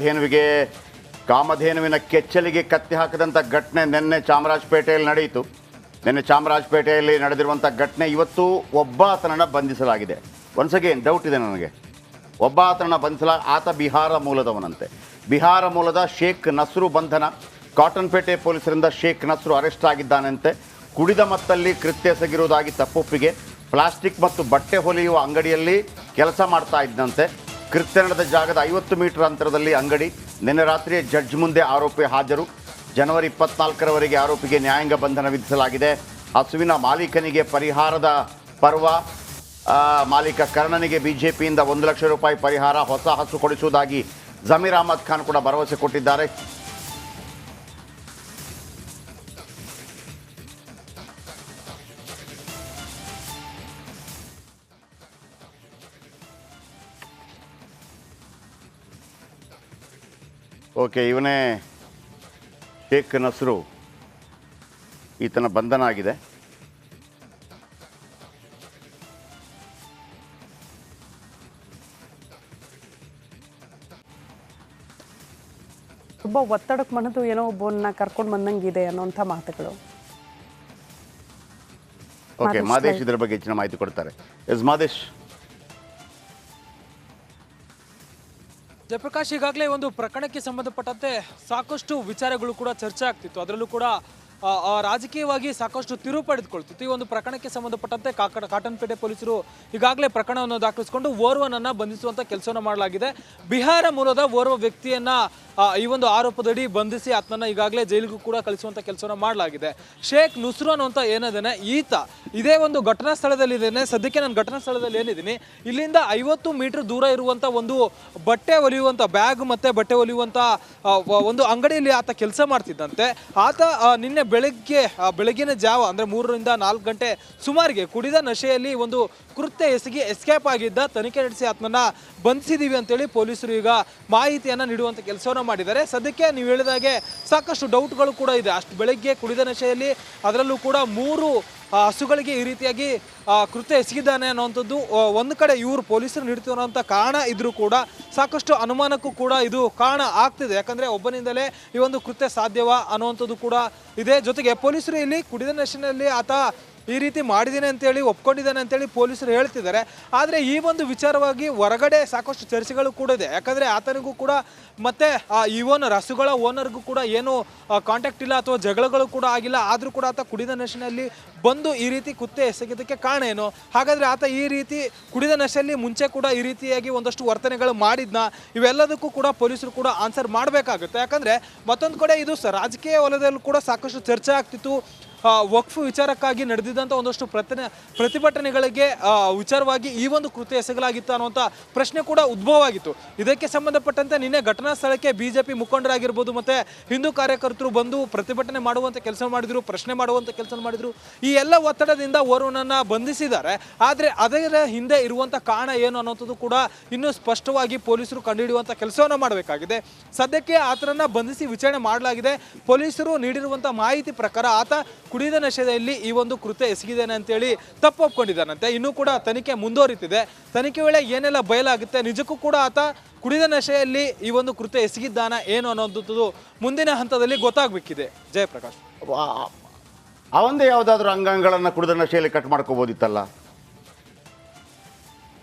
ಕಾಮಧೇನುವಿಗೆ, ಕಾಮಧೇನುವಿನ ಕೆಚ್ಚಲಿಗೆ ಕತ್ತಿ ಹಾಕಿದಂಥ ಘಟನೆ ನಿನ್ನೆ ಚಾಮರಾಜಪೇಟೆಯಲ್ಲಿ ನಡೆಯಿತು. ನಿನ್ನೆ ಚಾಮರಾಜಪೇಟೆಯಲ್ಲಿ ನಡೆದಿರುವಂಥ ಘಟನೆ ಇವತ್ತು ಒಬ್ಬ ಆತನನ್ನು ಬಂಧಿಸಲಾಗಿದೆ. ಒನ್ಸ್ ಅಗೇನ್ ಡೌಟ್ ಇದೆ ನನಗೆ. ಒಬ್ಬ ಆತನನ್ನು ಬಂಧಿಸಲ, ಆತ ಬಿಹಾರ ಮೂಲದವನಂತೆ. ಬಿಹಾರ ಮೂಲದ ಶೇಖ್ ನಸ್ರು ಬಂಧನ, ಕಾಟನ್ಪೇಟೆ ಪೊಲೀಸರಿಂದ ಶೇಖ್ ನಸ್ರು ಅರೆಸ್ಟ್ ಆಗಿದ್ದಾನಂತೆ. ಕುಡಿದ ಮತ್ತಲ್ಲಿ ಕೃತ್ಯ ಎಸಗಿರುವುದಾಗಿ ತಪ್ಪೊಪ್ಪಿಗೆ, ಪ್ಲಾಸ್ಟಿಕ್ ಮತ್ತು ಬಟ್ಟೆ ಹೊಲಿಯುವ ಅಂಗಡಿಯಲ್ಲಿ ಕೆಲಸ ಮಾಡ್ತಾ ಇದ್ದಂತೆ. ಕೃತ್ಯ ಜಾಗದ ಐವತ್ತು ಮೀಟರ್ ಅಂತರದಲ್ಲಿ ಅಂಗಡಿ. ನಿನ್ನೆ ರಾತ್ರಿ ಜಡ್ಜ್ ಮುಂದೆ ಆರೋಪಿ ಹಾಜರು. ಜನವರಿ ಇಪ್ಪತ್ನಾಲ್ಕರವರೆಗೆ ಆರೋಪಿಗೆ ನ್ಯಾಯಾಂಗ ಬಂಧನ ವಿಧಿಸಲಾಗಿದೆ. ಹಸುವಿನ ಮಾಲೀಕನಿಗೆ ಪರಿಹಾರದ ಪರ್ವ ಮಾಲೀಕ ಕರ್ಣನಿಗೆ ಬಿಜೆಪಿಯಿಂದ ಒಂದು ಲಕ್ಷ ರೂಪಾಯಿ ಪರಿಹಾರ, ಹೊಸ ಹಸು ಕೊಡಿಸುವುದಾಗಿ ಜಮೀರ್ ಅಹಮದ್ ಖಾನ್ ಕೂಡ ಭರವಸೆ ಕೊಟ್ಟಿದ್ದಾರೆ. ಓಕೆ ಇವನೇ ಶೇಖ್ ನಸ್ರು. ಈತನ ಬಂಧನ ಆಗಿದೆ ತುಂಬ ಒತ್ತಡಕ್ಕೆ ಮನದು ಏನೋ ಒಬ್ಬನ ಕರ್ಕೊಂಡು ಬಂದಂಗಿದೆ ಅನ್ನೋಂಥ ಮಾತುಗಳು. ಓಕೆ ಮಾದೇಶ್ ಮಾದೇಶ್ ಇದರ ಬಗ್ಗೆ ಹೆಚ್ಚಿನ ಮಾಹಿತಿ ಕೊಡ್ತಾರೆ. ಎಸ್ ಮಾದೇಶ್. ಜಯಪ್ರಕಾಶ್ ಈಗಾಗಲೇ ಒಂದು ಪ್ರಕರಣಕ್ಕೆ ಸಂಬಂಧಪಟ್ಟಂತೆ ಸಾಕಷ್ಟು ವಿಚಾರಗಳು ಕೂಡ ಚರ್ಚೆ ಆಗ್ತಿತ್ತು. ಅದರಲ್ಲೂ ಕೂಡ ರಾಜಕೀಯವಾಗಿ ಸಾಕಷ್ಟು ತಿರುವು ಪಡೆದುಕೊಳ್ತಿತ್ತು ಈ ಒಂದು ಪ್ರಕರಣಕ್ಕೆ ಸಂಬಂಧಪಟ್ಟಂತೆ ಕಾಕಡ, ಕಾಟನ್ಪೇಟೆ ಪೊಲೀಸರು ಈಗಾಗಲೇ ಪ್ರಕರಣವನ್ನು ದಾಖಲಿಸಿಕೊಂಡು ಓರ್ವನನ್ನು ಬಂಧಿಸುವಂತ ಕೆಲಸವನ್ನು ಮಾಡಲಾಗಿದೆ. ಬಿಹಾರ ಮೂಲದ ಓರ್ವ ವ್ಯಕ್ತಿಯನ್ನ ಈ ಒಂದು ಆರೋಪದಡಿ ಬಂಧಿಸಿ ಆತ್ಮನ್ನ ಈಗಾಗಲೇ ಜೈಲಿಗೂ ಕೂಡ ಕಳಿಸುವಂತ ಕೆಲಸವನ್ನು ಮಾಡಲಾಗಿದೆ. ಶೇಖ್ ನುಸ್ರು ಅಂತ ಏನಿದ್ದಾನೆ ಈತ ಇದೇ ಒಂದು ಘಟನಾ ಸ್ಥಳದಲ್ಲಿ ಇದ್ದೇನೆ ಸದ್ಯಕ್ಕೆ ನಾನು ಘಟನಾ ಸ್ಥಳದಲ್ಲಿ ಏನಿದ್ದೀನಿ? ಇಲ್ಲಿಂದ ಐವತ್ತು ಮೀಟರ್ ದೂರ ಇರುವಂತ ಒಂದು ಬಟ್ಟೆ ಹೊಲಿಯುವಂತ ಬ್ಯಾಗ್ ಮತ್ತೆ ಬಟ್ಟೆ ಹೊಲಿಯುವಂತ ಒಂದು ಅಂಗಡಿಯಲ್ಲಿ ಆತ ಕೆಲಸ ಮಾಡ್ತಿದ್ದಂತೆ. ಆತ ನಿನ್ನೆ ಬೆಳಗ್ಗೆ ಬೆಳಗಿನ ಜಾವ, ಅಂದ್ರೆ ಮೂರರಿಂದ ನಾಲ್ಕು ಗಂಟೆ ಸುಮಾರಿಗೆ ಕುಡಿದ ನಶೆಯಲ್ಲಿ ಒಂದು ಕೃತ್ಯ ಎಸಗಿ ಎಸ್ಕೇಪ್ ಆಗಿದ್ದ ತನಿಖೆ ನಡೆಸಿ ಆತನನ್ನ ಬಂಧಿಸಿದೀವಿ ಅಂತೇಳಿ ಪೊಲೀಸರು ಈಗ ಮಾಹಿತಿಯನ್ನ ನೀಡುವಂತ ಕೆಲಸವನ್ನ ಮಾಡಿದ್ದಾರೆ. ಸದ್ಯಕ್ಕೆ ನೀವು ಹೇಳಿದಾಗೆ ಸಾಕಷ್ಟು ಡೌಟ್ಗಳು ಕೂಡ ಇದೆ. ಅಷ್ಟು ಬೆಳಗ್ಗೆ ಕುಡಿದ ನಶೆಯಲ್ಲಿ ಅದರಲ್ಲೂ ಕೂಡ ಮೂರು ಹಸುಗಳಿಗೆ ಈ ರೀತಿಯಾಗಿ ಕೃತ್ಯ ಎಸಗಿದ್ದಾನೆ ಅನ್ನುವಂಥದ್ದು ಒಂದು ಕಡೆ ಇವರು ಪೊಲೀಸರು ನೀಡ್ತಿರುವಂಥ ಕಾರಣ ಇದ್ರೂ ಕೂಡ ಸಾಕಷ್ಟು ಅನುಮಾನಕ್ಕೂ ಕೂಡ ಇದು ಕಾರಣ ಆಗ್ತಿದೆ. ಯಾಕಂದರೆ ಒಬ್ಬನಿಂದಲೇ ಈ ಒಂದು ಕೃತ್ಯ ಸಾಧ್ಯವ ಅನ್ನುವಂಥದ್ದು ಕೂಡ ಇದೆ. ಜೊತೆಗೆ ಪೊಲೀಸರು ಇಲ್ಲಿ ಕುಡಿದ ನಶಿನಲ್ಲಿ ಆತ ಈ ರೀತಿ ಮಾಡಿದ್ದೀನಿ ಅಂತೇಳಿ, ಒಪ್ಕೊಂಡಿದ್ದಾನೆ ಅಂತೇಳಿ ಪೊಲೀಸರು ಹೇಳ್ತಿದ್ದಾರೆ. ಆದರೆ ಈ ಒಂದು ವಿಚಾರವಾಗಿ ಹೊರಗಡೆ ಸಾಕಷ್ಟು ಚರ್ಚೆಗಳು ಕೂಡ ಇದೆ. ಯಾಕಂದರೆ ಆತನಿಗೂ ಕೂಡ ಮತ್ತೆ ಈ ಓನರ್ ಹಸುಗಳ ಓನರ್ಗೂ ಕೂಡ ಏನು ಕಾಂಟ್ಯಾಕ್ಟ್ ಇಲ್ಲ ಅಥವಾ ಜಗಳಗಳು ಕೂಡ ಆಗಿಲ್ಲ. ಆದರೂ ಕೂಡ ಆತ ಕುಡಿದ ನಶೆಯಲ್ಲಿ ಬಂದು ಈ ರೀತಿ ಕುತ್ತೆ ಎಸಗಿದ್ದಕ್ಕೆ ಕಾರಣ ಏನು? ಹಾಗಾದರೆ ಆತ ಈ ರೀತಿ ಕುಡಿದ ನಶೆಯಲ್ಲಿ ಮುಂಚೆ ಕೂಡ ಈ ರೀತಿಯಾಗಿ ಒಂದಷ್ಟು ವರ್ತನೆಗಳು ಮಾಡಿದ್ನ? ಇವೆಲ್ಲದಕ್ಕೂ ಕೂಡ ಪೊಲೀಸರು ಕೂಡ ಆನ್ಸರ್ ಮಾಡಬೇಕಾಗುತ್ತೆ. ಯಾಕಂದರೆ ಮತ್ತೊಂದು ಕಡೆ ಇದು ರಾಜಕೀಯ ವಲಯದಲ್ಲೂ ಕೂಡ ಸಾಕಷ್ಟು ಚರ್ಚೆ ಆಗ್ತಿತ್ತು. ವಕ್ಫ್ ವಿಚಾರಕ್ಕಾಗಿ ನಡೆದಿದ್ದಂಥ ಒಂದಷ್ಟು ಪ್ರತಿನ ಪ್ರತಿಭಟನೆಗಳಿಗೆ ವಿಚಾರವಾಗಿ ಈ ಒಂದು ಕೃತ್ಯ ಎಸಗಲಾಗಿತ್ತು ಅನ್ನುವಂಥ ಪ್ರಶ್ನೆ ಕೂಡ ಉದ್ಭವ ಆಗಿತ್ತು ಇದಕ್ಕೆ ಸಂಬಂಧಪಟ್ಟಂತೆ ನಿನ್ನೆ ಘಟನಾ ಸ್ಥಳಕ್ಕೆ ಬಿಜೆಪಿ ಮುಖಂಡರಾಗಿರ್ಬೋದು, ಮತ್ತು ಹಿಂದೂ ಕಾರ್ಯಕರ್ತರು ಬಂದು ಪ್ರತಿಭಟನೆ ಮಾಡುವಂಥ ಕೆಲಸ ಮಾಡಿದರು, ಪ್ರಶ್ನೆ ಮಾಡುವಂಥ ಕೆಲಸ ಮಾಡಿದರು. ಈ ಎಲ್ಲ ಒತ್ತಡದಿಂದ ಓರ್ವನನ್ನು ಬಂಧಿಸಿದ್ದಾರೆ. ಆದರೆ ಅದರ ಹಿಂದೆ ಇರುವಂಥ ಕಾರಣ ಏನು ಅನ್ನೋಂಥದ್ದು ಕೂಡ ಇನ್ನೂ ಸ್ಪಷ್ಟವಾಗಿ ಪೊಲೀಸರು ಕಂಡುಹಿಡಿಯುವಂಥ ಕೆಲಸವನ್ನು ಮಾಡಬೇಕಾಗಿದೆ. ಸದ್ಯಕ್ಕೆ ಆತನನ್ನು ಬಂಧಿಸಿ ವಿಚಾರಣೆ ಮಾಡಲಾಗಿದೆ. ಪೊಲೀಸರು ನೀಡಿರುವಂಥ ಮಾಹಿತಿ ಪ್ರಕಾರ ಆತ ಕುಡಿದ ನಶೆಯಲ್ಲಿ ಈ ಒಂದು ಕೃತ್ಯ ಎಸಗಿದ್ದಾನೆ ಅಂತೇಳಿ ತಪ್ಪು ಒಪ್ಕೊಂಡಿದ್ದಾನಂತೆ. ಇನ್ನೂ ಕೂಡ ತನಿಖೆ ಮುಂದುವರಿತಿದೆ. ತನಿಖೆ ವೇಳೆ ಏನೆಲ್ಲ ಬಯಲಾಗುತ್ತೆ ನಿಜಕ್ಕೂ ಕೂಡ ಆತ ಕುಡಿದ ನಶೆಯಲ್ಲಿ ಈ ಒಂದು ಕೃತ್ಯ ಎಸಗಿದ್ದಾನ ಏನು ಅನ್ನೋದು ಮುಂದಿನ ಹಂತದಲ್ಲಿ ಗೊತ್ತಾಗಬೇಕಿದೆ. ಜಯಪ್ರಕಾಶ್. ಅವಂದೇ ಯಾವುದಾದ್ರೂ ಅಂಗಾಂಗಗಳನ್ನು ಕುಡಿದ ನಶೆಯಲ್ಲಿ ಕಟ್ ಮಾಡ್ಕೋಬೋದಿತ್ತಲ್ಲ?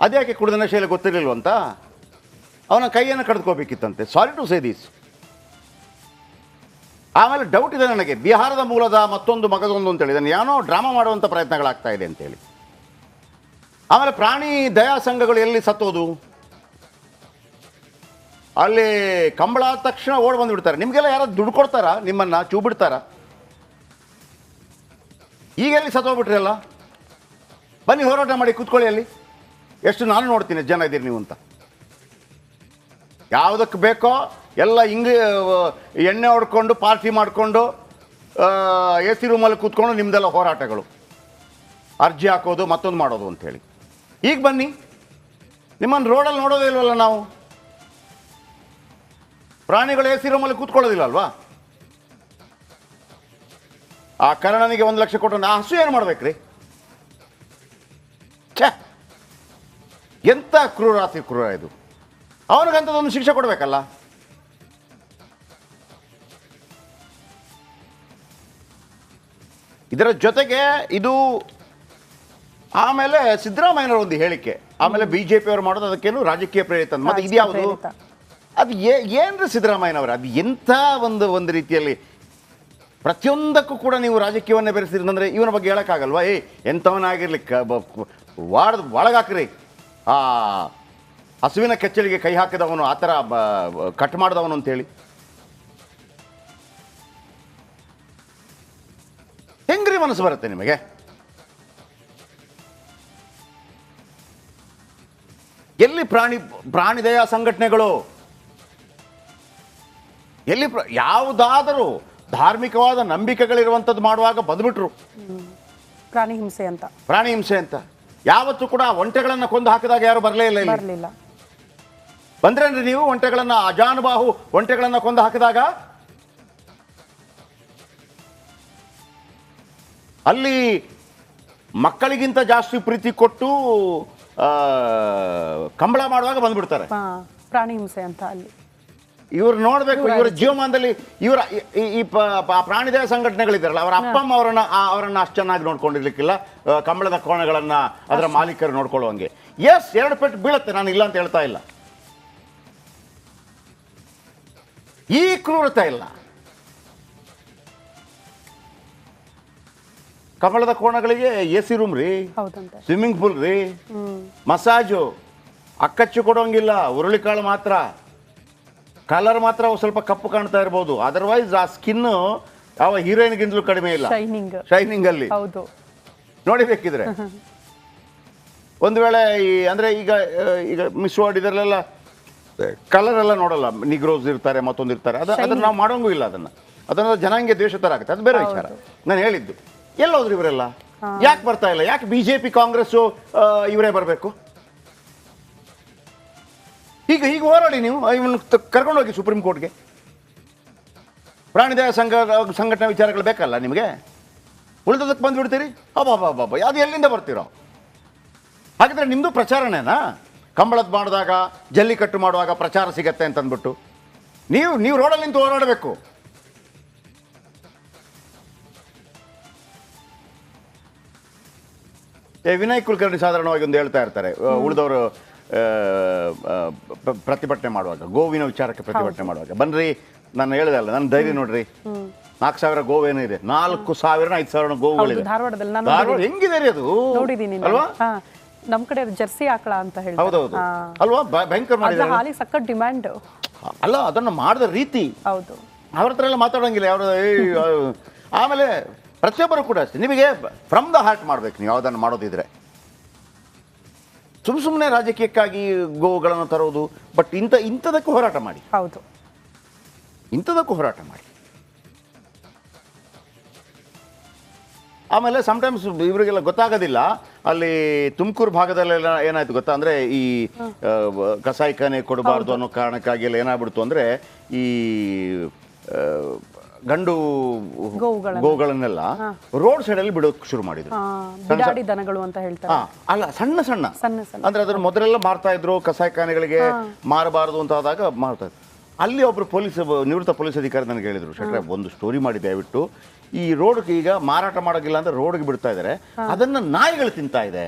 ಅದ್ಯಾಕೆ ಕುಡಿದ ನಶೆಯಲ್ಲಿ ಗೊತ್ತಿರಲಿಲ್ವಂತ? ಅವನ ಕೈಯನ್ನು ಕಡ್ದುಕೋಬೇಕಿತ್ತಂತೆ. ಸಾರಿ ಟು ಸೇ ದೀಸ್ ಆಮೇಲೆ ಡೌಟ್ ಇದೆ ನನಗೆ. ಬಿಹಾರದ ಮೂಲದ ಮತ್ತೊಂದು ಮಗದೊಂದು ಅಂತೇಳಿ ಇದನ್ನು ಏನೋ ಡ್ರಾಮಾ ಮಾಡುವಂಥ ಪ್ರಯತ್ನಗಳಾಗ್ತಾ ಇದೆ ಅಂತೇಳಿ ಆಮೇಲೆ ಪ್ರಾಣಿ ದಯಾ ಸಂಘಗಳು ಎಲ್ಲಿ ಸತ್ತೋದು? ಅಲ್ಲಿ ಕಂಬಳ ತಕ್ಷಣ ಓಡ್ ಬಂದುಬಿಡ್ತಾರೆ. ನಿಮಗೆಲ್ಲ ಯಾರು ದುಡ್ಡು ಕೊಡ್ತಾರಾ? ನಿಮ್ಮನ್ನು ಚೂ ಬಿಡ್ತಾರಾ ಈಗ ಎಲ್ಲಿ ಸತ್ತೋಗ್ಬಿಟ್ರಲ್ಲ ಬನ್ನಿ ಹೋರಾಟ ಮಾಡಿ, ಕೂತ್ಕೊಳ್ಳಿ ಅಲ್ಲಿ. ಎಷ್ಟು ನಾನು ನೋಡ್ತೀನಿ, ಜನ ಇದ್ದೀರಿ ನೀವು ಅಂತ. ಯಾವುದಕ್ಕೆ ಬೇಕೋ ಎಲ್ಲ ಹಿಂಗೆ ಎಣ್ಣೆ ಹೊಡ್ಕೊಂಡು ಪಾರ್ಟಿ ಮಾಡಿಕೊಂಡು ಎ ಸಿ ರೂಮಲ್ಲಿ ಕೂತ್ಕೊಂಡು ನಿಮ್ಮದೆಲ್ಲ ಹೋರಾಟಗಳು. ಅರ್ಜಿ ಹಾಕೋದು, ಮತ್ತೊಂದು ಮಾಡೋದು ಅಂಥೇಳಿ. ಈಗ ಬನ್ನಿ. ನಿಮ್ಮನ್ನು ರೋಡಲ್ಲಿ ನೋಡೋದೇ ಇಲ್ವಲ್ಲ ನಾವು? ಪ್ರಾಣಿಗಳು ಎ ಸಿ ರೂಮಲ್ಲಿ ಕೂತ್ಕೊಳ್ಳೋದಿಲ್ಲ ಅಲ್ವಾ ಆ ಕರ್ಣನಿಗೆ ಒಂದು ಲಕ್ಷ ಕೊಟ್ಟು ಆ ಹಸು ಏನು ಮಾಡ್ಬೇಕ್ರಿ? ಛೇ! ಎಂಥ ಕ್ರೂರಾತಿ ಕ್ರೂರ ಇದು. ಅವನಿಗಂಥದ್ದೊಂದು ಶಿಕ್ಷೆ ಕೊಡಬೇಕಲ್ಲ? ಇದರ ಜೊತೆಗೆ ಇದು ಆಮೇಲೆ ಸಿದ್ದರಾಮಯ್ಯನವರ ಒಂದು ಹೇಳಿಕೆ. ಆಮೇಲೆ ಬಿಜೆಪಿ ಅವರು ಮಾಡೋದು ಅದಕ್ಕೇನು ರಾಜಕೀಯ ಪ್ರೇರಿತ. ಮತ್ತೆ ಇದ್ಯಾವುದು? ಅದು ಏ ಏನ್ರಿ ಸಿದ್ದರಾಮಯ್ಯನವರು? ಅದು ಎಂಥ ಒಂದು ಒಂದು ರೀತಿಯಲ್ಲಿ ಪ್ರತಿಯೊಂದಕ್ಕೂ ಕೂಡ ನೀವು ರಾಜಕೀಯವನ್ನೇ ಬೆರೆಸಿದ್ರಿ ಅಂದರೆ ಇವನ ಬಗ್ಗೆ ಹೇಳೋಕ್ಕಾಗಲ್ವಾ? ಏಯ್ ಎಂಥವನಾಗಿರ್ಲಿ ಕ ವಾಡ್ದು ಒಳಗಾಕ್ರಿ. ಆ ಹಸುವಿನ ಕೆಚ್ಚಲಿಗೆ ಕೈ ಹಾಕಿದವನು ಆ ಥರ ಬ- ಕಟ್ ಮಾಡಿದವನು ಅಂತೇಳಿ. ಮನಸ್ಸು ಬರುತ್ತೆ ನಿಮಗೆ. ಎಲ್ಲಿ ಪ್ರಾಣಿ ಪ್ರಾಣಿ ದಯಾ ಸಂಘಟನೆಗಳು? ಎಲ್ಲಿ ಯಾವುದಾದರೂ ಧಾರ್ಮಿಕವಾದ ನಂಬಿಕೆಗಳಿರುವಂಥದ್ದು ಮಾಡುವಾಗ ಬಂದ್ಬಿಟ್ರು. ಪ್ರಾಣಿ ಹಿಂಸೆ ಅಂತ. ಪ್ರಾಣಿ ಹಿಂಸೆ ಅಂತ. ಯಾವತ್ತೂ ಕೂಡ ಒಂಟೆಗಳನ್ನು ಕೊಂದು ಹಾಕಿದಾಗ ಯಾರು ಬರಲೇ ಇಲ್ಲ ಇಲ್ಲಿ. ಬರಲಿಲ್ಲ. ಬಂದ್ರೆ ನೀವು ಒಂಟೆಗಳನ್ನ ಅಜಾನುಬಾಹು ಒಂಟೆಗಳನ್ನ ಕೊಂದು ಹಾಕಿದಾಗ ಅಲ್ಲಿ ಮಕ್ಕಳಿಗಿಂತ ಜಾಸ್ತಿ ಪ್ರೀತಿ ಕೊಟ್ಟು ಕಂಬಳ ಮಾಡುವಾಗ ಬಂದ್ಬಿಡ್ತಾರೆ. ಪ್ರಾಣಿ ಹಿಂಸೆ ಅಂತ ಅಲ್ಲಿ. ಇವ್ರು ನೋಡ್ಬೇಕು ಇವರ ಜೀವಮಾನದಲ್ಲಿ ಇವರ ಈ- ಪ್ರಾಣಿದಯ ಸಂಘಟನೆಗಳಿದ್ದಾರಲ್ಲ ಅವರ ಅಪ್ಪ ಅಮ್ಮ ಅವರನ್ನ ಅವರನ್ನ ಅಷ್ಟು ಚೆನ್ನಾಗಿ ನೋಡ್ಕೊಂಡಿರ್ಲಿಕ್ಕಿಲ್ಲ. ಕಂಬಳದ ಕೋಣಗಳನ್ನ ಅದರ ಮಾಲೀಕರು ನೋಡ್ಕೊಳ್ಳುವಂಗೆ. ಎಸ್ ಎರಡು ಪೆಟ್ಟು ಬೀಳುತ್ತೆ ನಾನು ಇಲ್ಲ ಅಂತ ಹೇಳ್ತಾ ಇಲ್ಲ. ಈ ಕ್ರೂರತೆ ಇಲ್ಲ. ಕಮಲದ ಕೋಣಗಳಿಗೆ ಎ ಸಿ ರೂಮ್ ರೀ ಹೌದಂತೆ. ಸ್ವಿಮ್ಮಿಂಗ್ ಪೂಲ್ ರೀ ಮಸಾಜು ಅಕ್ಕಚ್ಚು ಕೊಡೋಂಗಿಲ್ಲ ಹುರುಳಿಕಾಳು ಮಾತ್ರ. ಕಲರ್ ಮಾತ್ರ ಸ್ವಲ್ಪ ಕಪ್ಪು ಕಾಣ್ತಾ ಇರ್ಬೋದು. ಅದರ್ವೈಸ್ ಆ ಸ್ಕಿನ್ ಯಾವ ಹೀರೋಯಿನ್ಗಿಂತಲೂ ಕಡಿಮೆ ಇಲ್ಲ. ಶೈನಿಂಗ್ ಶೈನಿಂಗ್ ಅಲ್ಲಿ. ಹೌದು. ನೋಡಿ ಬೇಕಿದ್ರೆ. ಒಂದು ವೇಳೆ ಈ ಅಂದ್ರೆ ಈಗ ಈಗ ಮಿಸ್ ವರ್ಡ್ ಇದರಲ್ಲೆಲ್ಲ ಕಲರ್ ಎಲ್ಲ ನೋಡಲ್ಲ. ನಿಗ್ರೋಸ್ ಇರ್ತಾರೆ ಮತ್ತೊಂದು ಇರ್ತಾರೆ. ಅದು ಅದನ್ನ ನಾವು ಮಾಡೋಂಗೂ ಇಲ್ಲ ಅದನ್ನ. ಅದನ್ನ ಜನಾಂಗೀಯ ದ್ವೇಷ ಥರ ಆಗುತ್ತೆ. ಅದು ಬೇರೆ ವಿಚಾರ. ನಾನು ಹೇಳಿದ್ದು. ಎಲ್ಲೋದ್ರು ಇವರೆಲ್ಲ? ಯಾಕೆ ಬರ್ತಾ ಇಲ್ಲ? ಯಾಕೆ ಬಿಜೆಪಿ ಕಾಂಗ್ರೆಸ್ ಇವರೇ ಬರಬೇಕು? ಈಗ ಈಗ ಹೋರಾಡಿ ನೀವು? ಇವನು ಕರ್ಕೊಂಡೋಗಿ ಸುಪ್ರೀಂ ಕೋರ್ಟ್ಗೆ ಪ್ರಾಣಿದಯ ಸಂಘ ಸಂಘಟನೆ ವಿಚಾರಗಳು ಬೇಕಲ್ಲ ನಿಮಗೆ? ಉಳಿದದಕ್ಕೆ ಬಂದ್ಬಿಡ್ತೀರಿ ಅಬ್ಬಾ ಅದು ಎಲ್ಲಿಂದ ಬರ್ತೀರೋ? ಹಾಗಿದ್ರೆ ನಿಮ್ಮದು ಪ್ರಚಾರನೇನಾ ಕಂಬಳದ ಮಾಡಿದಾಗ ಜಲ್ಲಿಕಟ್ಟು ಮಾಡುವಾಗ ಪ್ರಚಾರ ಸಿಗತ್ತೆ ಅಂತ ಅಂದ್ಬಿಟ್ಟು ನೀವು ನೀವು ರೋಡಲ್ಲಿ ನಿಂತು ಹೋರಾಡಬೇಕು. ವಿನಯ್ ಕುಲಕರ್ಣಿ ಸಾಧಾರಣವಾಗಿ ಒಂದು ಹೇಳ್ತಾ ಇರ್ತಾರೆ. ಉಳಿದವರು ಪ್ರತಿಭಟನೆ ಮಾಡುವಾಗ ಗೋವಿನ ವಿಚಾರಕ್ಕೆ ಪ್ರತಿಭಟನೆ ಮಾಡುವಾಗ. ಬನ್ರಿ ನಾನು ಹೇಳಿದೆ ಅಲ್ಲ ನನ್ನ ಧೈರ್ಯ ನೋಡ್ರಿ. ನಾಲ್ಕು ಸಾವಿರ ಗೋವೇನೋ ಇದೆ. ನಾಲ್ಕು ಸಾವಿರ ಐದು ಸಾವಿರ ಗೋವುಗಳಿದೆ. ಧಾರವಾಡದಲ್ಲಿ ಹೆಂಗಿದೆ ರೀ ಅದು? ನೋಡಿದೀನಿ ಅಲ್ವಾ? ನಮ್ಮ ನಮ್ ಕಡೆ ಜರ್ಸಿ ಆಕಳ ಅಂತ ಹೇಳಿ ಹೌದೌದು. ಅಲ್ವಾ? ಭಯಂಕರ ಮಾಡಿದ್ದಾರೆ. ಹಾಲಿಗೆ ಸಖತ್ ಡಿಮ್ಯಾಂಡ್ ಅಲ್ಲ ಅದನ್ನು ಮಾಡಿದ ರೀತಿ. ಹೌದು. ಅವ್ರ ಹತ್ರ ಎಲ್ಲ ಮಾತಾಡೋಂಗಿಲ್ಲ. ಅವ್ರ ಆಮೇಲೆ ಪ್ರತಿಯೊಬ್ಬರು ಕೂಡ ಅಷ್ಟೇ. ನಿಮಗೆ ಫ್ರಮ್ ದ ಹಾರ್ಟ್ ಮಾಡಬೇಕು ನೀವು ಯಾವುದನ್ನು ಮಾಡೋದಿದ್ರೆ. ಸುಮ್ಮ ಸುಮ್ಮನೆ ರಾಜಕೀಯಕ್ಕಾಗಿ ಗೋವುಗಳನ್ನು ತರೋದು ಬಟ್ ಇಂಥ ಇಂಥದಕ್ಕೂ ಹೋರಾಟ ಮಾಡಿ. ಹೌದು. ಇಂಥದಕ್ಕೂ ಹೋರಾಟ ಮಾಡಿ. ಆಮೇಲೆ ಸಮಟೈಮ್ಸ್ ಇವರಿಗೆಲ್ಲ ಗೊತ್ತಾಗೋದಿಲ್ಲ. ಅಲ್ಲಿ ತುಮಕೂರು ಭಾಗದಲ್ಲೆಲ್ಲ ಏನಾಯ್ತು ಗೊತ್ತಾ? ಅಂದರೆ ಈ ಕಸಾಯಿ ಕಸಾಯಿಖಾನೆ ಕೊಡಬಾರ್ದು ಅನ್ನೋ ಕಾರಣಕ್ಕಾಗಿ ಎಲ್ಲ ಏನಾಗ್ಬಿಡ್ತು ಅಂದರೆ ಈ ಗಂಡು ಗೋಗಳನ್ನೆಲ್ಲ ರೋಡ್ ಸೈಡ್ ಅಲ್ಲಿ ಬಿಡೋಕೆ ಶುರು ಮಾಡಿದ್ರು. ಬಿಡಾಡಿ ದನಗಳು ಅಂತ ಹೇಳ್ತಾರೆ. ಅಲ್ಲ ಸಣ್ಣ ಸಣ್ಣ. ಅಂದ್ರೆ ಅದನ್ನ ಮೊದಲೆಲ್ಲ ಮಾರ್ತಾ ಇದ್ರು ಕಸಾಯಿಖಾನೆಗಳಿಗೆ ಮಾರಬಾರದು ಅಂತ ಆದಾಗ ಮಾರ್ತಾ ಇದ್ರು. ಅಲ್ಲಿ ಒಬ್ರು ಪೊಲೀಸ್ ನಿವೃತ್ತ ಪೊಲೀಸ್ ಅಧಿಕಾರಿ ನನಗೆ ಹೇಳಿದ್ರು ಶೆಟ್ರೆ ಒಂದು ಸ್ಟೋರಿ ಮಾಡಿ ದಯವಿಟ್ಟು. ಈ ರೋಡ್ ಈಗ ಮಾರಾಟ ಮಾಡೋಗಿಲ್ಲ ಅಂದ್ರೆ ರೋಡ್ಗೆ ಬಿಡ್ತಾ ಇದ್ದಾರೆ ಅದನ್ನ ನಾಯಿಗಳು ತಿಂತಾ ಇದೆ.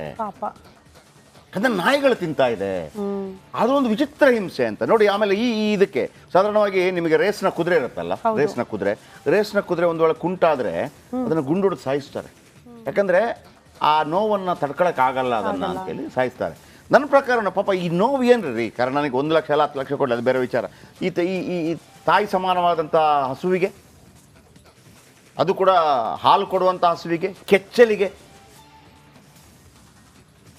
ಅದನ್ನ ನಾಯಿಗಳು ತಿಂತಾ ಇದೆ. ಅದೊಂದು ಅದು ಒಂದು ವಿಚಿತ್ರ ಹಿಂಸೆ ಅಂತ. ನೋಡಿ ಆಮೇಲೆ ಈ ಈ ಇದಕ್ಕೆ ಸಾಧಾರಣವಾಗಿ ನಿಮಗೆ ರೇಸ್ನ ಕುದುರೆ ಇರುತ್ತಲ್ಲ? ರೇಸ್ನ ಕುದುರೆ. ರೇಸ್ನ ಕುದುರೆ ಒಂದು ವೇಳೆ ಕುಂಟಾದ್ರೆ ಅದನ್ನು ಗುಂಡುಡ್ ಸಾಯಿಸ್ತಾರೆ. ಯಾಕಂದ್ರೆ ಆ ನೋವನ್ನು ತಡ್ಕೊಳಕ್ ಆಗಲ್ಲ. ಅದನ್ನ ಅಂತೇಳಿ ಸಾಯಿಸ್ತಾರೆ. ನನ್ನ ಪ್ರಕಾರ ಪಾಪ ಈ ನೋವು ಏನ್ರಿ? ರೀ ಕಾರಣ ನನಗೆ ಒಂದು ಲಕ್ಷ ಅಲ್ಲ ಹತ್ತು ಲಕ್ಷ ಕೊಡಲಿ ಅದು ಬೇರೆ ವಿಚಾರ. ಈ ಈ ಈ- ಈ ತಾಯಿ ಸಮಾನವಾದಂಥ ಹಸುವಿಗೆ ಅದು ಕೂಡ ಹಾಲು ಕೊಡುವಂಥ ಹಸುವಿಗೆ ಕೆಚ್ಚಲಿಗೆ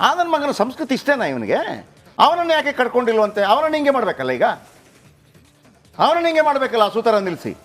ಆ ನನ್ನ ಮಗನ ಸಂಸ್ಕೃತಿ ಇಷ್ಟೇನಾ ಇವನಿಗೆ? ಅವನನ್ನು ಯಾಕೆ ಕಡ್ಕೊಂಡಿಲ್ವಂತೆ ಅವನನ್ನು ಹಿಂಗೆ ಮಾಡಬೇಕಲ್ಲ ಈಗ? ಅವನನ್ನು ಹಿಂಗೆ ಮಾಡಬೇಕಲ್ಲ ಆ ಸೂತರ ನಿಲ್ಲಿಸಿ.